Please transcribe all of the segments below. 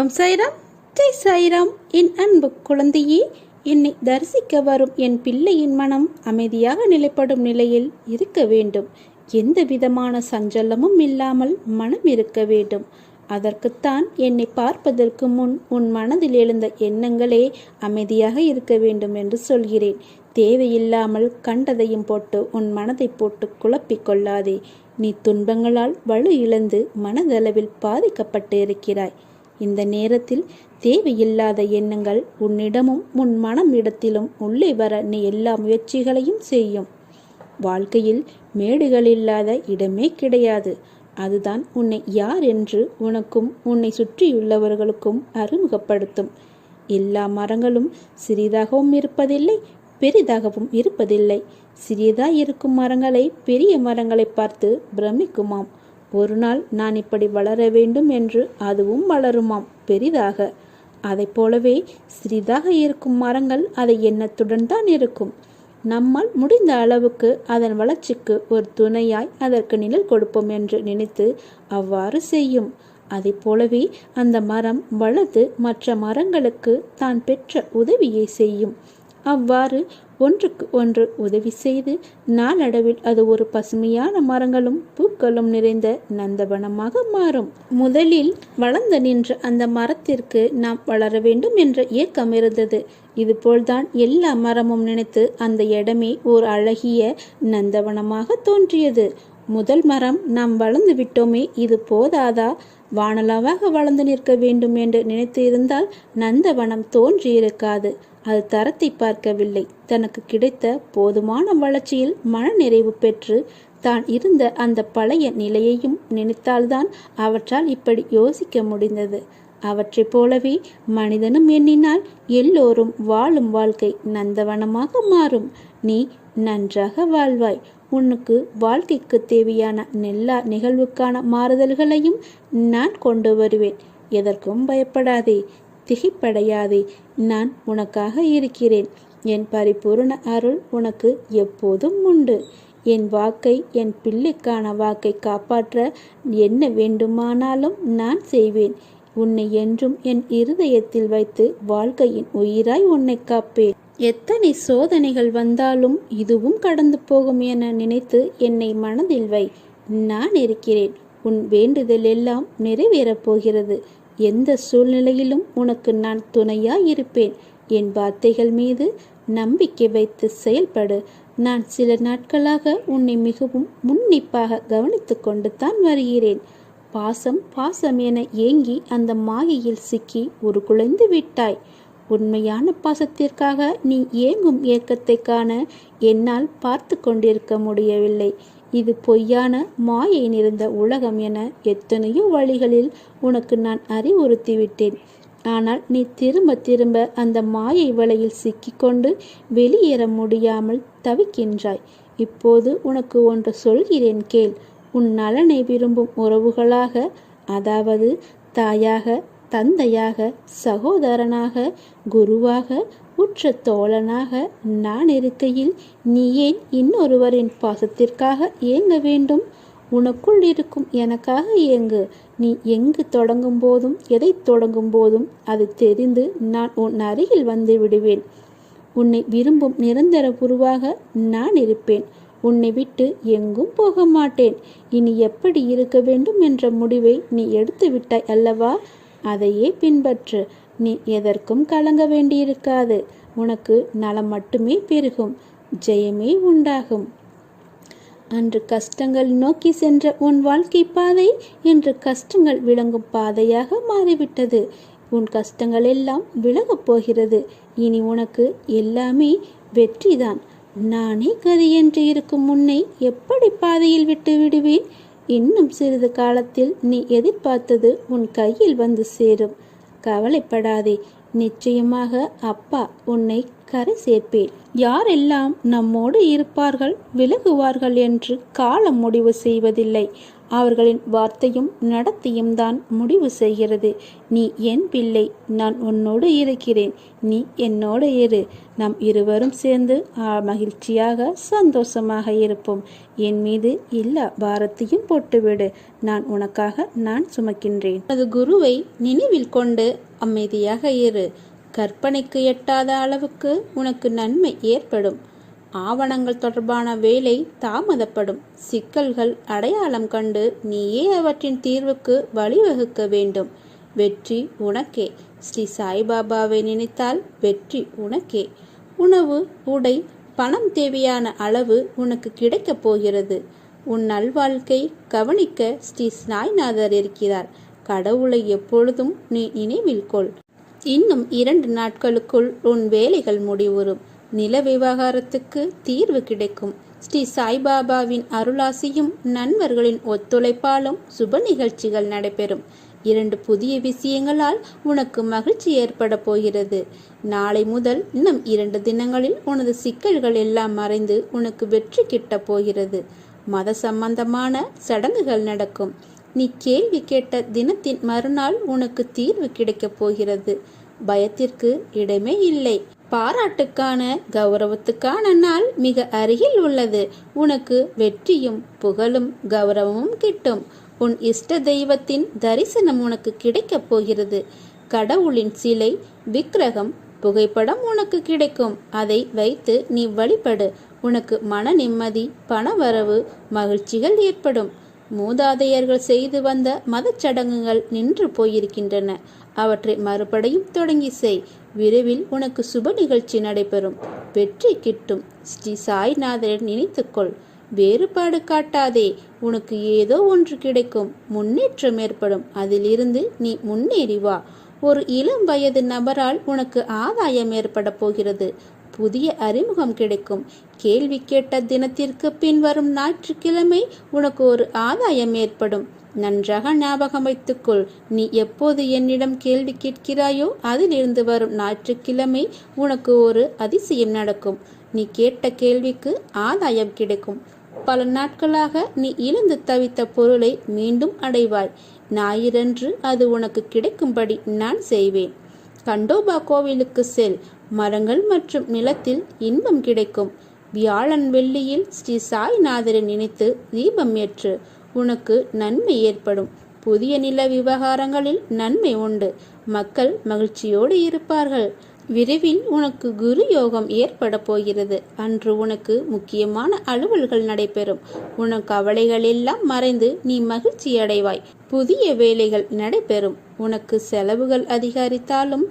ஓம் சாய்ராம். ஜெய் சாய்ராம். என் அன்பு குழந்தையே என்னை தரிசிக்க வரும் என் பிள்ளையின் மனம் அமைதியாக நிலைப்படும் நிலையில் இருக்க வேண்டும். எந்த விதமான சஞ்சலமும் இல்லாமல் மனம் இருக்க வேண்டும். அதற்குத்தான் என்னை பார்ப்பதற்கு முன் உன் மனதில் எழுந்த எண்ணங்களே அமைதியாக இருக்க வேண்டும் என்று சொல்கிறேன். தேவையில்லாமல் கண்டதையும் போட்டு உன் மனதை போட்டு குழப்பிக் கொள்ளாதே. நீ துன்பங்களால் வலு இழந்து மனதளவில் பாதிக்கப்பட்டு இருக்கிறாய். இந்த நேரத்தில் தேவையில்லாத எண்ணங்கள் உன்னிடமும் உன் மனம் இடத்திலும் உள்ளே வர நீ எல்லா முயற்சிகளையும் செய்யும். வாழ்க்கையில் மேடுகள் இல்லாத இடமே கிடையாது. அதுதான் உன்னை யார் என்று உனக்கும் உன்னை சுற்றியுள்ளவர்களுக்கும் அறிமுகப்படுத்தும். எல்லா மரங்களும் சிறிதாகவும் இருப்பதில்லை பெரிதாகவும் இருப்பதில்லை. சிறியதாய் இருக்கும் மரங்களை பெரிய மரங்களை பார்த்து பிரமிக்குமாம். ஒரு நாள் நான் இப்படி வளர வேண்டும் என்று அதுவும் வளருமாம் பெரிதாக. அதை போலவே சிறிதாக இருக்கும் மரங்கள் அதை எண்ணத்துடன் தான் இருக்கும். நம்மால் முடிந்த அளவுக்கு அதன் வளர்ச்சிக்கு ஒரு துணையாய் அதற்கு நிழல் கொடுப்போம் என்று நினைத்து அவ்வாறு செய்யும். அதை போலவே அந்த மரம் வளர்ந்து மற்ற மரங்களுக்கு தான் பெற்ற உதவியை செய்யும். அவ்வாறு ஒன்றுக்கு ஒன்று உதவி செய்து நாளடைவில் அது ஒரு பசுமையான மரங்களும் பூக்களும் நிறைந்த நந்தவனமாக மாறும். முதலில் வளர்ந்து நின்ற அந்த மரத்திற்கு நாம் வளர வேண்டும் என்ற இயக்கம் இருந்தது. இதுபோல்தான் எல்லா மரமும் நினைத்து அந்த இடமே ஓர் அழகிய நந்தவனமாக தோன்றியது. முதல் மரம் நாம் வளர்ந்து விட்டோமே இது போதாதா? வானலாவாக வளர்ந்து நிற்க வேண்டும் என்று நினைத்து இருந்தால் நந்தவனம் தோன்றியிருக்காது. அது தரத்தை பார்க்கவில்லை. தனக்கு கிடைத்த போதுமான வளர்ச்சியில் மனநிறைவு பெற்று தான் இருந்த அந்த பழைய நிலையையும் நினைத்தால்தான் அவற்றால் இப்படி யோசிக்க முடிந்தது. அவற்றைப் போலவே மனிதனும் எண்ணினால் எல்லோரும் வாழும் வாழ்க்கை நந்தவனமாக மாறும். நீ நன்றாக வாழ்வாய். உனக்கு வாழ்க்கைக்கு தேவையான எல்லா நிகழ்வுக்கான மாறுதல்களையும் நான் கொண்டு வருவேன். எதற்கும் பயப்படாதே. திகைப்படையாதே. நான் உனக்காக இருக்கிறேன். என் பரிபூர்ண அருள் உனக்கு எப்போதும் உண்டு. என் வாக்கை என் பிள்ளைக்கான வாக்கை காப்பாற்ற என்ன வேண்டுமானாலும் நான் செய்வேன். உன்னை என்றும் என் இருதயத்தில் வைத்து வாழ்க்கையின் உயிராய் உன்னை காப்பேன். எத்தனை சோதனைகள் வந்தாலும் இதுவும் கடந்து போகும் என நினைத்து என்னை மனதில் வை. நான் இருக்கிறேன். உன் வேண்டுதல் எல்லாம் நிறைவேறப் போகிறது. எந்த சூழ்நிலையிலும் உனக்கு நான் துணையாய் இருப்பேன் என் வார்த்தைகள் மீது நம்பிக்கை வைத்து செயல்படு. நான் சில நாட்களாக உன்னை மிகவும் முன்னிப்பாக கவனித்து கொண்டு தான் வருகிறேன். பாசம் பாசம் என ஏங்கி அந்த மாயையில் சிக்கி ஒரு குலைந்து விட்டாய். உண்மையான பாசத்திற்காக நீ ஏங்கும் ஏக்கத்தை காண என்னால் பார்த்து கொண்டிருக்க முடியவில்லை. இது பொய்யான மாயை நிறைந்த உலகம் என எத்தனையோ வழிகளில் உனக்கு நான் அறிவுறுத்திவிட்டேன். ஆனால் நீ திரும்ப திரும்ப அந்த மாயை வலையில் சிக்கிக்கொண்டு வெளியேற முடியாமல் தவிக்கின்றாய். இப்போது உனக்கு ஒன்று சொல்கிறேன் கேள். உன் நலனை விரும்பும் உறவுகளாக அதாவது தாயாக தந்தையாக சகோதரனாக குருவாக உற்ற தோழனாக நான் இருக்கையில் நீ ஏன் இன்னொருவரின் பாசத்திற்காக ஏங்க வேண்டும்? உனக்குள் இருக்கும் எனக்காக ஏங்கு. நீ எங்கு தொடங்கும் போதும் எதை தொடங்கும் போதும் அது தெரிந்து நான் உன் அருகில் வந்து விடுவேன். உன்னை விரும்பும் நிரந்தர குருவாக நான் இருப்பேன். உன்னை விட்டு எங்கும் போக மாட்டேன். இனி எப்படி இருக்க வேண்டும் என்ற முடிவை நீ எடுத்து விட்டாய் அல்லவா? அதையே பின்பற்று. நீ எதற்கும் கலங்க வேண்டியிருக்காது. உனக்கு நலம் மட்டுமே பெருகும். ஜெயமே உண்டாகும். அன்று கஷ்டங்கள் நோக்கி சென்ற உன் வாழ்க்கை பாதை இன்று கஷ்டங்கள் விளங்கும் பாதையாக மாறிவிட்டது. உன் கஷ்டங்கள் எல்லாம் விலகப் போகிறது. இனி உனக்கு எல்லாமே வெற்றிதான். நானே கதி என்று இருக்கும் முன்னை எப்படி பாதையில் விட்டு விடுவேன்? இன்னும் சிறிது காலத்தில் நீ எதிர்பார்த்தது உன் கையில் வந்து சேரும். கவலைப்படாதே நிச்சயமாக அப்பா உன்னை கரை சேர்ப்பேன். யாரெல்லாம் நம்மோடு இருப்பார்கள் விலகுவார்கள் என்று காலம் முடிவு செய்வதில்லை. அவர்களின் வார்த்தையும் நடத்தியும் தான் முடிவு செய்கிறது. நீ என் பிள்ளை நான் உன்னோடு இருக்கிறேன். நீ என்னோடு இரு. நாம் இருவரும் சேர்ந்து ஆ, மகிழ்ச்சியாக சந்தோஷமாக இருப்போம். என் மீது எல்லா பாரத்தையும் போட்டுவிடு. நான் உனக்காக நான் சுமக்கின்றேன். அது குருவை நினைவில் கொண்டு அமைதியாக இரு. கற்பனைக்கு எட்டாத அளவுக்கு உனக்கு நன்மை ஏற்படும். ஆவணங்கள் தொடர்பான வேலை தாமதப்படும். சிக்கல்கள் அடையாளம் கண்டு நீயே அவற்றின் தீர்வுக்கு வழிவகுக்க வேண்டும். வெற்றி உனக்கே. ஸ்ரீ சாய்பாபாவை நினைத்தால் வெற்றி உனக்கே. உணவு உடை பணம் தேவையான அளவு உனக்கு கிடைக்கப் போகிறது. உன் நல்வாழ்க்கை கவனிக்க ஸ்ரீ சாய்நாதர் இருக்கிறார். கடவுளை எப்பொழுதும் நீ நினைவில் கொள். இன்னும் இரண்டு நாட்களுக்குள் உன் வேலைகள் முடிவுறும். நில விவகாரத்துக்கு தீர்வு கிடைக்கும். ஸ்ரீ சாய்பாபாவின் அருளாசியும் நண்பர்களின் ஒத்துழைப்பாலும் சுப நிகழ்ச்சிகள் நடைபெறும். இரண்டு புதிய விஷயங்களால் உனக்கு மகிழ்ச்சி ஏற்பட போகிறது. நாளை முதல் இன்னும் இரண்டு தினங்களில் உனது சிக்கல்கள் எல்லாம் மறைந்து உனக்கு வெற்றி கிட்ட போகிறது. மத சம்பந்தமான சடங்குகள் நடக்கும். நீ கேள்வி கேட்ட தினத்தின் மறுநாள் உனக்கு தீர்வு கிடைக்கப் போகிறது. பயத்திற்கு இடமே இல்லை. பாராட்டுக்கான கௌரவத்துக்கான நாள் மிக அருகில் உள்ளது. உனக்கு வெற்றியும் புகழும் கௌரவமும் கிட்டும். உன் இஷ்ட தெய்வத்தின் தரிசனம் உனக்கு கிடைக்கப் போகிறது. கடவுளின் சிலை விக்கிரகம் புகைப்படம் உனக்கு கிடைக்கும். அதை வைத்து நீ வழிபடு. உனக்கு மன நிம்மதி பணவரவு மகிழ்ச்சிகள் ஏற்படும். மூதாதையர்கள் செய்து வந்த மதச் சடங்குகள் நின்று போயிருக்கின்றன. அவற்றை மறுபடியும் தொடங்கி செய். விரைவில் உனக்கு சுப நிகழ்ச்சி நடைபெறும். வெற்றி கிட்டும். ஸ்ரீ சாய்நாதரை நினைத்துக்கொள். வேறுபாடு காட்டாதே. உனக்கு ஏதோ ஒன்று கிடைக்கும். முன்னேற்றம் ஏற்படும். அதிலிருந்து நீ முன்னேறி வா. ஒரு இளம் வயது நபரால் உனக்கு ஆதாயம் ஏற்பட போகிறது. புதிய அறிமுகம் கிடைக்கும். கேள்வி கேட்ட தினத்திற்கு பின் வரும் ஞாயிற்றுக்கிழமை உனக்கு ஒரு ஆதாயம் ஏற்படும். நன்றாக ஞாபகம் வைத்துக்கொள். நீ எப்போது என்னிடம் கேள்வி கேட்கிறாயோ அதிலிருந்து வரும் ஞாயிற்றுக்கிழமை உனக்கு ஒரு அதிசயம் நடக்கும். நீ கேட்ட கேள்விக்கு ஆதாயம் கிடைக்கும். பல நாட்களாக நீ இழந்து தவித்த பொருளை மீண்டும் அடைவாய். ஞாயிறன்று அது உனக்கு கிடைக்கும்படி நான் செய்வேன். கண்டோபா கோவிலுக்கு செல். மரங்கள் மற்றும் நிலத்தில் இன்பம் கிடைக்கும். வியாழன் வெள்ளியில் ஸ்ரீ சாய்நாதரை நினைத்து தீபம் ஏற்று உனக்கு நன்மை ஏற்படும். புதிய நில விவகாரங்களில் நன்மை உண்டு. மக்கள் மகிழ்ச்சியோடு இருப்பார்கள். விரைவில் உனக்கு குரு யோகம் ஏற்பட போகிறது. அன்று உனக்கு முக்கியமான அலுவல்கள் நடைபெறும். உன கவலைகள் எல்லாம் மறைந்து நீ மகிழ்ச்சி அடைவாய். புதிய வேலைகள் நடைபெறும். உனக்கு செலவுகள் அதிகரித்தாலும்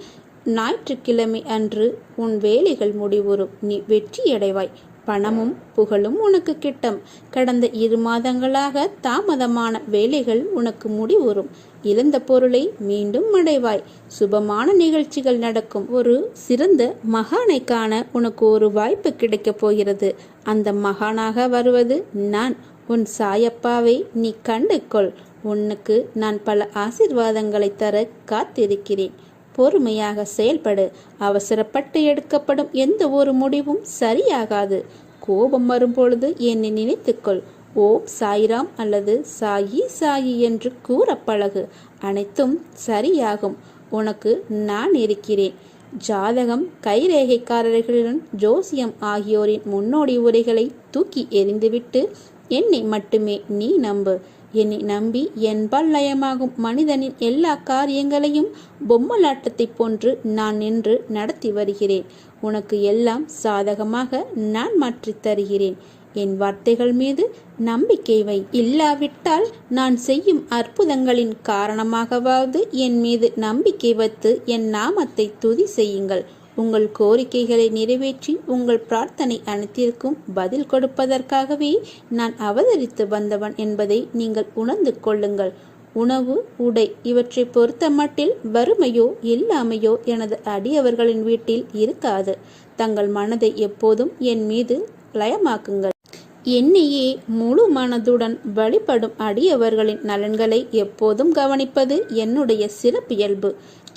ஞாயிற்றுக்கிழமை அன்று உன் வேலைகள் முடிவுறும். நீ வெற்றியடைவாய். பணமும் புகழும் உனக்கு கிட்டும். கடந்த இரு மாதங்களாக தாமதமான வேலைகள் உனக்கு முடிவுறும். இழந்த பொருளை மீண்டும் அடைவாய். சுபமான நிகழ்ச்சிகள் நடக்கும். ஒரு சிறந்த மகானை காண உனக்கு ஒரு வாய்ப்பு கிடைக்கப் போகிறது. அந்த மகானாக வருவது நான். உன் சாயப்பாவை நீ கண்டுக்கொள் உனக்கு நான் பல ஆசிர்வாதங்களை தர காத்திருக்கிறேன். பொறுமையாக செயல்படு. அவசரப்பட்டு எடுக்கப்படும் எந்த ஒரு முடிவும் சரியாகாது. கோபம் வரும்பொழுது என்னை நினைத்துக்கொள். ஓம் சாய்ராம் அல்லது சாயி சாயி என்று கூற பழகு அனைத்தும் சரியாகும். உனக்கு நான் இருக்கிறேன். ஜாதகம் கைரேகைக்காரர்களுடன் ஜோசியம் ஆகியோரின் முன்னோடி உரைகளை தூக்கி எறிந்துவிட்டு என்னை மட்டுமே நீ நம்பு. என்னை நம்பி என்பால் லயமாகும் மனிதனின் எல்லா காரியங்களையும் பொம்மலாட்டத்தைப் போன்று நான் நின்று நடத்தி வருகிறேன். உனக்கு எல்லாம் சாதகமாக நான் மாற்றித் தருகிறேன். என் வார்த்தைகள் மீது நம்பிக்கை வை. இல்லாவிட்டால் நான் செய்யும் அற்புதங்களின் காரணமாகவாவது என் மீது நம்பிக்கை வைத்து என் நாமத்தை துதி செய்யுங்கள். உங்கள் கோரிக்கைகளை நிறைவேற்றி உங்கள் பிரார்த்தனை அனைத்திற்கும் பதில் கொடுப்பதற்காகவே நான் அவதரித்து வந்தவன் என்பதை நீங்கள் உணர்ந்து கொள்ளுங்கள். உணவு உடை இவற்றை பொறுத்த மட்டில் வறுமையோ இல்லாமையோ எனது அடியவர்களின் வீட்டில் இருக்காது. தங்கள் மனதை எப்போதும் என் மீது லயமாக்குங்கள். என்னையே முழு மனதுடன் வழிபடும் அடியவர்களின் நலன்களை எப்போதும் கவனிப்பது என்னுடைய சிறப்பியல்பு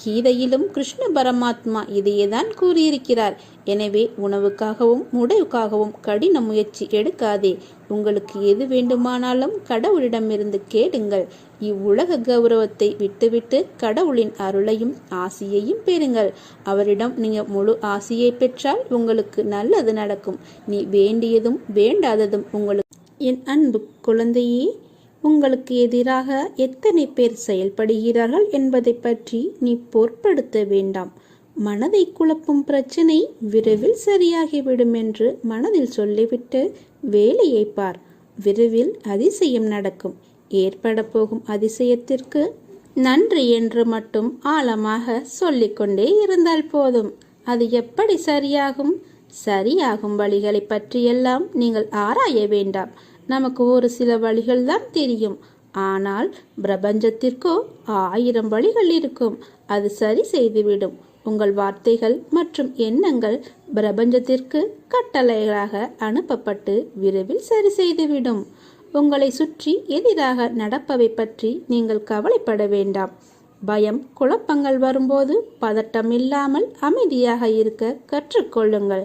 கீதையிலும் கிருஷ்ண பரமாத்மா இதையேதான் கூறியிருக்கிறார். எனவே உணவுக்காகவும் உடைவுக்காகவும் கடின முயற்சி எடுக்காதே. உங்களுக்கு எது வேண்டுமானாலும் கடவுளிடமிருந்து கேடுங்கள் இவ்வுலக கௌரவத்தை விட்டுவிட்டு கடவுளின் அருளையும் ஆசியையும் பெறுங்கள். அவரிடம் நீங்க முழு ஆசியை பெற்றால் உங்களுக்கு நல்லது நடக்கும். நீ வேண்டியதும் வேண்டாததும் உங்களுக்கு. என் அன்பு குழந்தையே உங்களுக்கு எதிராக எத்தனை பேர் செயல்படுகிறார்கள் என்பதை பற்றி நீ பொருட்படுத்த வேண்டாம். மனதை குழப்பும் பிரச்சனை விரைவில் சரியாகிவிடும் என்று மனதில் சொல்லிவிட்டு வேலையை பார். விரைவில் அதிசயம் நடக்கும். ஏற்பட போகும் அதிசயத்திற்கு நன்றி என்று மட்டும் ஆழமாக சொல்லிக்கொண்டே இருந்தால் போதும். அது எப்படி சரியாகும்? சரியாகும் வழிகளை பற்றியெல்லாம் நீங்கள் ஆராய வேண்டாம். நமக்கு ஒரு சில வழிகள் தான் தெரியும். ஆனால் பிரபஞ்சத்திற்கோ ஆயிரம் வழிகள் இருக்கும். அது சரி செய்துவிடும். உங்கள் வார்த்தைகள் மற்றும் எண்ணங்கள் பிரபஞ்சத்திற்கு கட்டளைகளாக அனுப்பப்பட்டு விரைவில் சரி செய்துவிடும். உங்களை சுற்றி எதிராக நடப்பவை பற்றி நீங்கள் கவலைப்பட வேண்டாம். பயம் குழப்பங்கள் வரும்போது பதட்டம் இல்லாமல் அமைதியாக இருக்க கற்றுக்கொள்ளுங்கள்.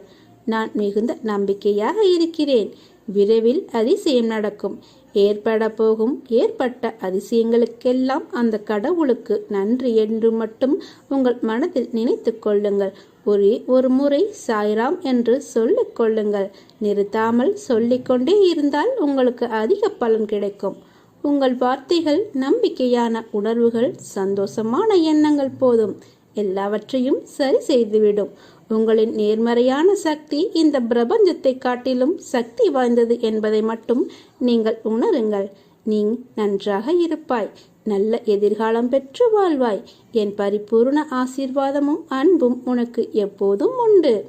நான் மிகுந்த நம்பிக்கையாக இருக்கிறேன். விரைவில் அதிசயம் நடக்கும். ஏற்பட போகும் ஏற்பட்ட அதிசயங்களுக்கெல்லாம் அந்த கடவுளுக்கு நன்றி என்று மட்டும் உங்கள் மனதில் நினைத்து கொள்ளுங்கள். ஒரே ஒரு முறை சாய்ராம் என்று சொல்லிக் கொள்ளுங்கள். நிறுத்தாமல் சொல்லிக்கொண்டே இருந்தால் உங்களுக்கு அதிக பலன் கிடைக்கும். உங்கள் வார்த்தைகள் நம்பிக்கையான உணர்வுகள் சந்தோஷமான எண்ணங்கள் போதும். எல்லாவற்றையும் சரி செய்துவிடும். உங்களின் நேர்மறையான சக்தி இந்த பிரபஞ்சத்தை காட்டிலும் சக்தி வாய்ந்தது என்பதை மட்டும் நீங்கள் உணருங்கள். நீ நன்றாக இருப்பாய். நல்ல எதிர்காலம் பெற்று வாழ்வாய். என் பரிபூர்ண ஆசீர்வாதமும் அன்பும் உனக்கு எப்போதும் உண்டு.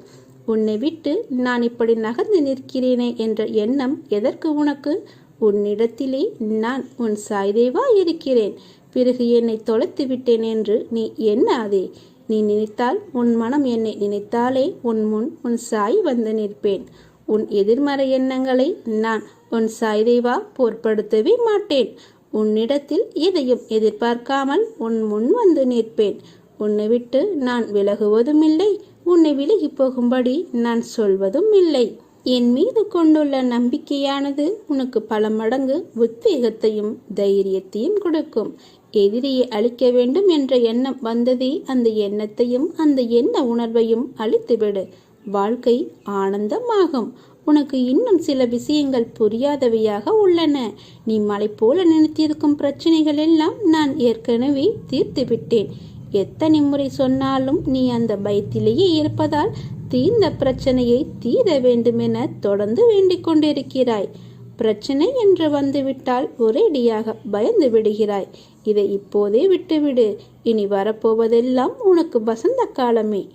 உன்னை விட்டு நான் இப்படி நகர்ந்து நிற்கிறேனே என்ற எண்ணம் எதற்கு உனக்கு? உன்னிடத்திலே நான் உன் சாய்தேவா இருக்கிறேன். பிறகு என்னை தொலைத்து விட்டேன் என்று நீ எண்ணாதே. நீ நினைத்தால் உன் மனம் என்னை நினைத்தாலே உன் முன் உன் சாய் வந்து நிற்பேன். உன் எதிர்மறை எண்ணங்களை நான் உன் சாய்தேவா பொருட்படுத்தவே மாட்டேன். உன்னிடத்தில் எதையும் எதிர்பார்க்காமல் உன் முன் வந்து நிற்பேன். உன்னை விட்டு நான் விலகுவதும் இல்லை. உன்னை விலகி போகும்படி நான் சொல்வதும் இல்லை. என் மீது கொண்டுள்ள நம்பிக்கையானது உனக்கு பல மடங்கு உத்வேகத்தையும் தைரியத்தையும் கொடுக்கும். எதிரியை அழிக்க வேண்டும் என்ற எண்ணம் வந்ததே அந்த எண்ணத்தையும் அந்த எண்ண உணர்வையும் அழித்துவிடு. வாழ்க்கை ஆனந்தமாகும். உனக்கு இன்னும் சில விஷயங்கள் புரியாதவையாக உள்ளன. நீ மலை போல நினைத்திருக்கும் பிரச்சனைகள் எல்லாம் நான் ஏற்கனவே தீர்த்து விட்டேன் எத்தனை முறை சொன்னாலும் நீ அந்த பயத்திலேயே இருப்பதால் தீர்ந்த பிரச்சனையை தீர வேண்டுமென தொடர்ந்து வேண்டிக் கொண்டிருக்கிறாய். பிரச்சனை என்று வந்துவிட்டால் ஒரேடியாக பயந்து விடுகிறாய். இதை இப்போதே விட்டுவிடு. இனி வரப்போவதெல்லாம் உனக்கு வசந்த காலமே.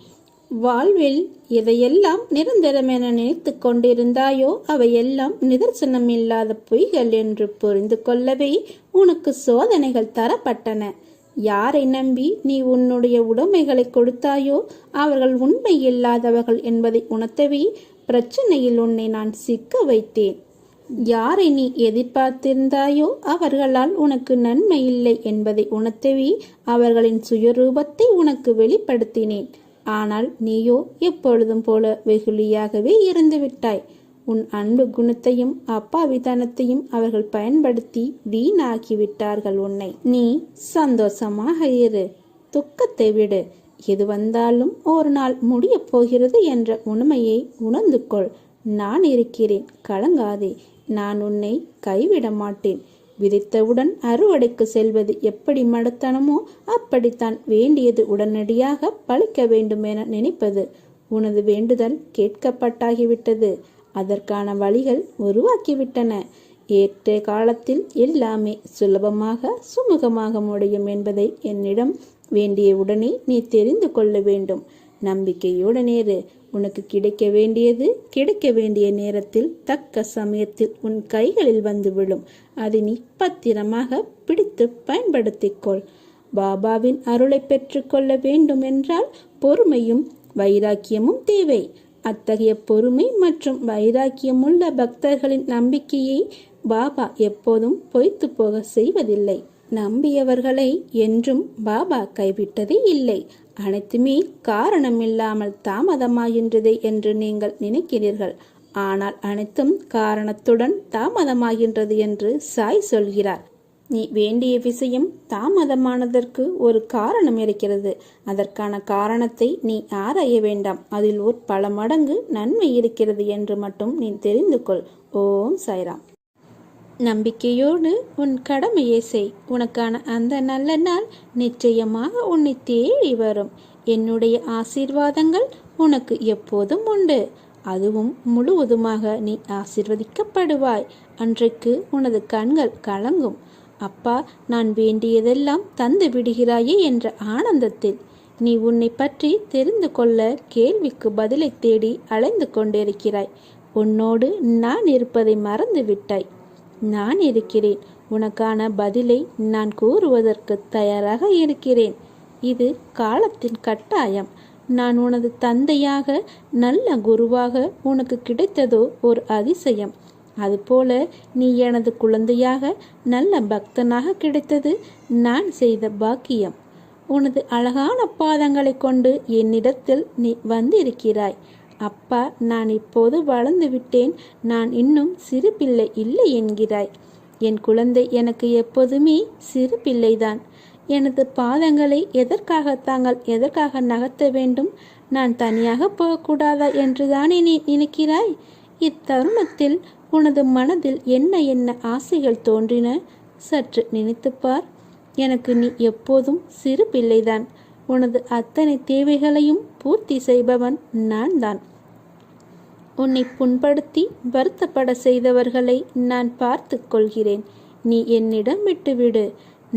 வாழ்வில் எதையெல்லாம் நிரந்தரமென நினைத்து கொண்டிருந்தாயோ அவையெல்லாம் நிதர்சனம் இல்லாத பொய்கள் என்று புரிந்து கொள்ளவே உனக்கு சோதனைகள் தரப்பட்டன. யாரை நம்பி நீ உன்னுடைய உடைமைகளை கொடுத்தாயோ அவர்கள் உண்மை இல்லாதவர்கள் என்பதை உணர்த்தவே பிரச்சனையில் உன்னை நான் சிக்க வைத்தேன். யாரை நீ எதிர்பார்த்திருந்தாயோ அவர்களால் உனக்கு நன்மை இல்லை என்பதை உணர்த்தவே அவர்களின் சுயரூபத்தை உனக்கு வெளிப்படுத்தினேன். ஆனால் நீயோ எப்பொழுதும் போல வெகுளியாகவே இருந்து விட்டாய் உன் அன்பு குணத்தையும் அப்பாவிதனத்தையும் அவர்கள் பயன்படுத்தி வீணாக்கி விட்டார்கள் உன்னை. நீ சந்தோஷமாக இரு. துக்கத்தை விடு. எது வந்தாலும் ஒரு நாள் முடியப் போகிறது என்ற உண்மையை உணர்ந்து கொள் நான் இருக்கிறேன். கலங்காதே. நான் உன்னை கைவிட மாட்டேன் விதைத்தவுடன் அறுவடைக்கு செல்வது எப்படி மடத்தனமோ அப்படித்தான் வேண்டியது உடனடியாக பழிக்க வேண்டும் என நினைப்பது. உனது வேண்டுதல் கேட்கப்பட்டாகிவிட்டது. அதற்கான வழிகள் உருவாக்கிவிட்டன. ஏற்ற காலத்தில் எல்லாமே சுலபமாக சுமூகமாக முடியும் என்பதை என்னிடம் வேண்டிய உடனே நீ தெரிந்து கொள்ள வேண்டும். நம்பிக்கையுடனேறு உனக்கு கிடைக்க வேண்டியது கிடைக்க வேண்டிய நேரத்தில் தக்க சமயத்தில் உன் கைகளில் வந்து விழும். அதை நீ பத்திரமாக பிடித்து பயன்படுத்திக்கொள். பாபாவின் அருளை பெற்றுக்கொள்ள வேண்டும் என்றால் பொறுமையும் வைராக்கியமும் தேவை. அத்தகைய பொறுமை மற்றும் வைராக்கியமுள்ள பக்தர்களின் நம்பிக்கையை பாபா எப்போதும் பொய்த்து போக செய்வதில்லை. நம்பியவர்களை என்றும் பாபா கைவிட்டது இல்லை. அனைத்துமே காரணமில்லாமல் தாமதமாகின்றது என்று நீங்கள் நினைக்கிறீர்கள். ஆனால் அனைத்தும் காரணத்துடன் தாமதமாகின்றது என்று சாய் சொல்கிறார். நீ வேண்டிய விஷயம் தாமதமானதற்கு ஒரு காரணம் இருக்கிறது. அதற்கான காரணத்தை நீ ஆராய வேண்டாம். அதில் ஒரு பல மடங்கு நன்மை இருக்கிறது என்று மட்டும் நீ தெரிந்து கொள். ஓம் சாய்ராம். நம்பிக்கையோடு உன் கடமையை செய். உனக்கான அந்த நல்ல நாள் நிச்சயமாக உன்னை தேடி வரும். என்னுடைய ஆசீர்வாதங்கள் உனக்கு எப்போதும் உண்டு. அதுவும் முழுவதுமாக நீ ஆசிர்வதிக்கப்படுவாய். அன்றைக்கு உனது கண்கள் கலங்கும். அப்பா நான் வேண்டியதெல்லாம் தந்து விடுகிறாயே என்ற ஆனந்தத்தில். நீ உன்னை பற்றி தெரிந்து கொள்ள கேள்விக்கு பதிலை தேடி அலைந்து கொண்டிருக்கிறாய். உன்னோடு நான் இருப்பதை மறந்து விட்டாய் நான் இருக்கிறேன். உனக்கான பதிலை நான் கூறுவதற்கு தயாராக இருக்கிறேன். இது காலத்தின் கட்டாயம். நான் உனது தந்தையாக நல்ல குருவாக உனக்கு கிடைத்ததோ ஒரு அதிசயம். அதுபோல நீ எனது குழந்தையாக நல்ல பக்தனாக கிடைத்தது நான் செய்த பாக்கியம். உனது அழகான பாதங்களை கொண்டு என்னிடத்தில் நீ வந்திருக்கிறாய். அப்பா நான் இப்போது வளர்ந்து விட்டேன். நான் இன்னும் சிறு பிள்ளை இல்லை என்கிறாய். என் குழந்தை எனக்கு எப்போதுமே சிறு பிள்ளைதான். எனது பாதங்களை எதற்காக தாங்கள் எதற்காக நகர்த்த வேண்டும்? நான் தனியாக போகக்கூடாதா என்றுதானே நீ நினைக்கிறாய்? இத்தருணத்தில் உனது மனதில் என்ன என்ன ஆசைகள் தோன்றின? சற்று நினைத்துப்பார் எனக்கு நீ எப்போதும் சிறு பிள்ளைதான். உனது அத்தனை தேவைகளையும் பூர்த்தி செய்பவன் நான் தான் உன்னை புண்படுத்தி வருத்தப்பட செய்தவர்களை நான் பார்த்து கொள்கிறேன். நீ என்னிடம் விட்டுவிடு.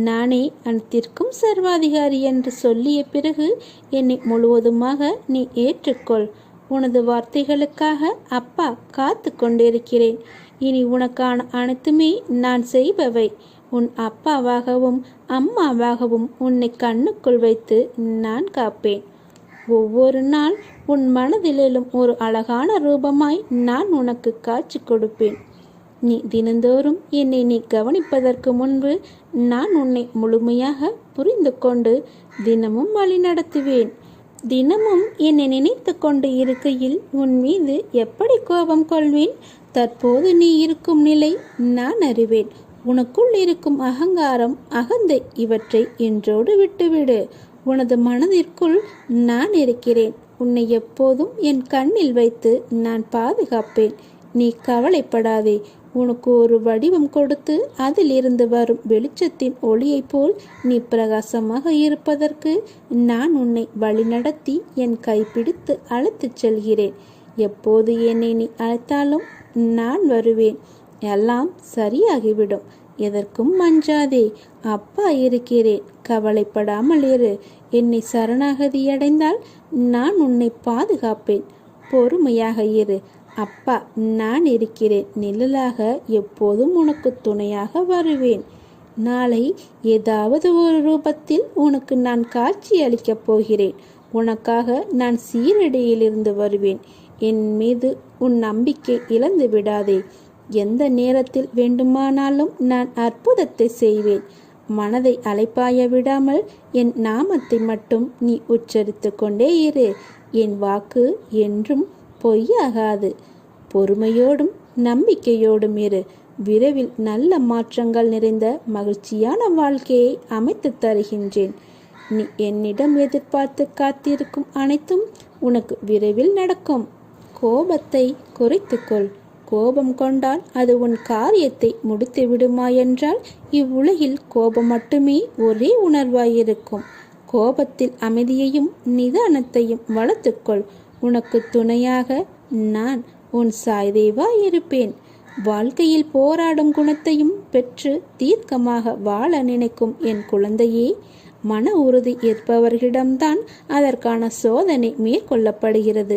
நானே அனைத்திற்கும் சர்வாதிகாரி என்று சொல்லிய பிறகு என்னை முழுவதுமாக நீ ஏற்றுக்கொள். உனது வார்த்தைகளுக்காக அப்பா காத்து கொண்டிருக்கிறேன். இனி உனக்கான அனைத்துமே நான் செய்பவை. உன் அப்பாவாகவும் அம்மாவாகவும் உன்னை கண்ணுக்குள் வைத்து நான் காப்பேன். ஒவ்வொரு நாள் உன் மனதிலும் ஒரு அழகான ரூபமாய் நான் உனக்கு காட்சி கொடுப்பேன். நீ தினந்தோறும் என்னை நீ கவனிப்பதற்கு முன்பு நான் உன்னை முழுமையாக புரிந்து கொண்டு தினமும் வழி நடத்துவேன். தினமும் என்னை நினைத்து கொண்டு இருக்கையில் உன் மீது எப்படி கோபம் கொள்வேன்? தற்போது நீ இருக்கும் நிலை நான் அறிவேன். உனக்குள் இருக்கும் அகங்காரம் அகந்தை இவற்றை என்றோடு விட்டுவிடு. உனது மனதிற்குள் நான் இருக்கிறேன். உன்னை எப்போதும் என் கண்ணில் வைத்து நான் பாதுகாப்பேன். நீ கவலைப்படாதே. உனக்கு ஒரு வடிவம் கொடுத்து அதிலிருந்து வரும் வெளிச்சத்தின் ஒளியைப் போல் நீ பிரகாசமாக இருப்பதற்கு நான் உன்னை வழிநடத்தி என் கைப்பிடித்து அழைத்துச் செல்கிறேன். எப்போது என்னை நீ அழைத்தாலும் நான் வருவேன். எல்லாம் சரியாகிவிடும். எதற்கும் மஞ்சாதே. அப்பா இருக்கிறேன். கவலைப்படாமல் இரு. என்னை சரணாகதி அடைந்தால் நான் உன்னை பாதுகாப்பேன். பொறுமையாக இரு. அப்பா நான் இருக்கிறேன். நிழலாக எப்போதும் உனக்கு துணையாக வருவேன். நாளை ஏதாவது ஒரு ரூபத்தில் உனக்கு நான் காட்சி அளிக்கப் போகிறேன். உனக்காக நான் சீரடியிலிருந்து வருவேன். என் மீது உன் நம்பிக்கை இழந்து விடாதே எந்த நேரத்தில் வேண்டுமானாலும் நான் அற்புதத்தை செய்வேன். மனதை அலைப்பாய விடாமல் என் நாமத்தை மட்டும் நீ உச்சரித்து கொண்டே இரு. என் வாக்கு என்றும் பொய்யாகாது. பொறுமையோடும் நம்பிக்கையோடும் இரு. விரைவில் நல்ல மாற்றங்கள் நிறைந்த மகிழ்ச்சியான வாழ்க்கையை அமைத்து தருகின்றேன். நீ என்னிடம் எதிர்பார்த்து காத்திருக்கும் அனைத்தும் உனக்கு விரைவில் நடக்கும். கோபத்தை குறைத்துக்கொள் கோபம் கொண்டால் அது உன் காரியத்தை முடித்து விடுமா என்றால் இவ்வுலகில் கோபம் மட்டுமே ஒரே உணர்வாயிருக்கும். கோபத்தில் அமைதியையும் நிதானத்தையும் வளர்த்துக்கொள். உனக்கு துணையாக நான் உன் சாய்தேவா இருப்பேன் வாழ்க்கையில் போராடும் குணத்தையும் பெற்று தீர்க்கமாக வாழ நினைக்கும் என் குழந்தையே மன உறுதி ஏற்பவர்களிடம்தான் அதற்கான சோதனை மேற்கொள்ளப்படுகிறது.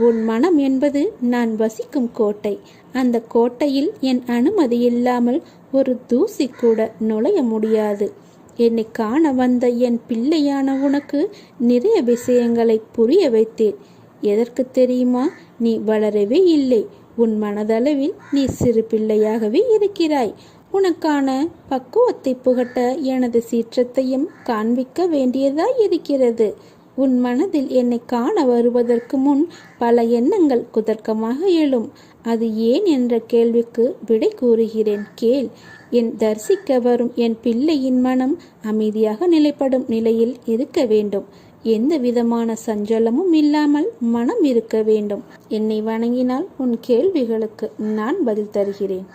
உன் மனம் என்பது நான் வசிக்கும் கோட்டை. அந்த கோட்டையில் என் அனுமதி இல்லாமல் ஒரு தூசி கூட நுழைய முடியாது. என்னை காண வந்த என் பிள்ளையான உனக்கு நிறைய விஷயங்களை புரிய வைத்தேன். எதற்கு தெரியுமா? நீ வளரவே இல்லை. உன் மனதளவில் நீ சிறு பிள்ளையாகவே இருக்கிறாய். உனக்கான பக்குவத்தை புகட்ட எனது சீற்றத்தையும் காண்பிக்க வேண்டியதாய் இருக்கிறது. உன் மனதில் என்னை காண வருவதற்கு முன் பல எண்ணங்கள் குதர்க்கமாக எழும். அது ஏன் என்ற கேள்விக்கு விடை கூறுகிறேன். கேள். என் தரிசிக்க வரும் என் பிள்ளையின் மனம் அமைதியாக நிலைப்படும் நிலையில் இருக்க வேண்டும். எந்த விதமான சஞ்சலமும் இல்லாமல் மனம் இருக்க வேண்டும். என்னை வணங்கினால் உன் கேள்விகளுக்கு நான் பதில் தருகிறேன்.